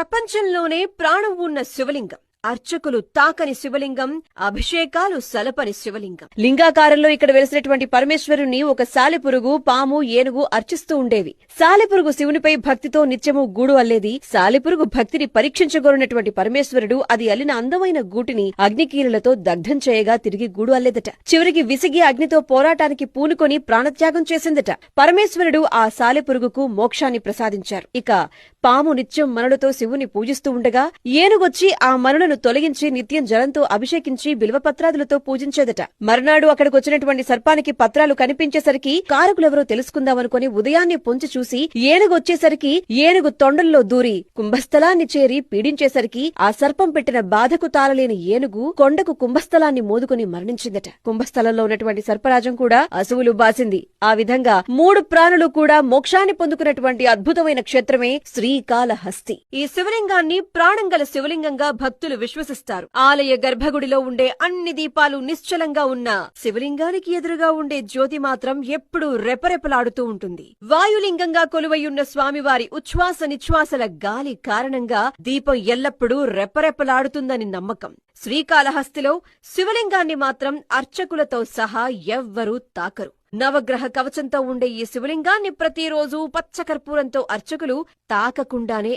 ప్రపంచంలోనే ప్రాణం ఉన్న శివలింగం. అర్చకులు తాకని శివలింగం అభిషేకాలు సలపని శివలింగం. లింగాకారంలో ఇక్కడ వెలిసినటువంటి పరమేశ్వరుని ఒక సాలెపురుగు పాము ఏనుగు అర్చిస్తూ ఉండేవి. సాలెపురుగు శివునిపై భక్తితో నిత్యము గూడు అల్లేది. సాలెపురుగు భక్తిని పరీక్షించగోరినటువంటి పరమేశ్వరుడు అది అల్లిన అందమైన గూటిని అగ్నికీలలతో దగ్ధం చేయగా తిరిగి గూడు అల్లేదట. చివరికి విసిగి అగ్నితో పోరాటానికి పూనుకొని ప్రాణత్యాగం చేసిందట. పరమేశ్వరుడు ఆ సాలెపురుగుకు మోక్షాన్ని ప్రసాదించారు. ఇక పాము నిత్యం మనులతో శివుని పూజిస్తూ ఉండగా ఏనుగొచ్చి ఆ మనులను తొలగించి నిత్యం జలంతో అభిషేకించి బిల్వపత్రాదులతో పూజించేదట. మర్నాడు అక్కడికొచ్చినటువంటి సర్పానికి పత్రాలు కనిపించేసరికి కారకులెవరో తెలుసుకుందామనుకుని ఉదయాన్నే పొంచి చూసి ఏనుగొచ్చేసరికి ఏనుగు తొండల్లో దూరి కుంభస్థలాన్ని చేరి పీడించేసరికి ఆ సర్పం పెట్టిన బాధకు తాళలేని ఏనుగు కొండకు కుంభస్థలాన్ని మోదుకుని మరణించిందట. కుంభస్థలంలో ఉన్నటువంటి సర్పరాజం కూడా అసువులు బాసింది. ఆ విధంగా మూడు ప్రాణులు కూడా మోక్షాన్ని పొందుకున్నటువంటి అద్భుతమైన క్షేత్రమే శ్రీ శ్రీకాళహస్తి. ఈ శివలింగాన్ని ప్రాణంగల శివలింగంగా భక్తులు విశ్వసిస్తారు. ఆలయ గర్భగుడిలో ఉండే అన్ని దీపాలు నిశ్చలంగా ఉన్న శివలింగానికి ఎదురుగా ఉండే జ్యోతి మాత్రం ఎప్పుడూ రెపరెపలాడుతూ ఉంటుంది. వాయులింగంగా కొలువయ్యున్న స్వామివారి ఉచ్ఛ్వాస నిశ్వాసల గాలి కారణంగా దీపం ఎల్లప్పుడూ రెపరెపలాడుతుందని నమ్మకం. శ్రీకాళహస్తిలో శివలింగాన్ని మాత్రం అర్చకులతో సహా ఎవ్వరూ తాకరు. నవగ్రహ కవచంతో ఉండే ఈ శివలింగాన్ని ప్రతిరోజు పచ్చకర్పూరంతో అర్చకులు తాకకుండానే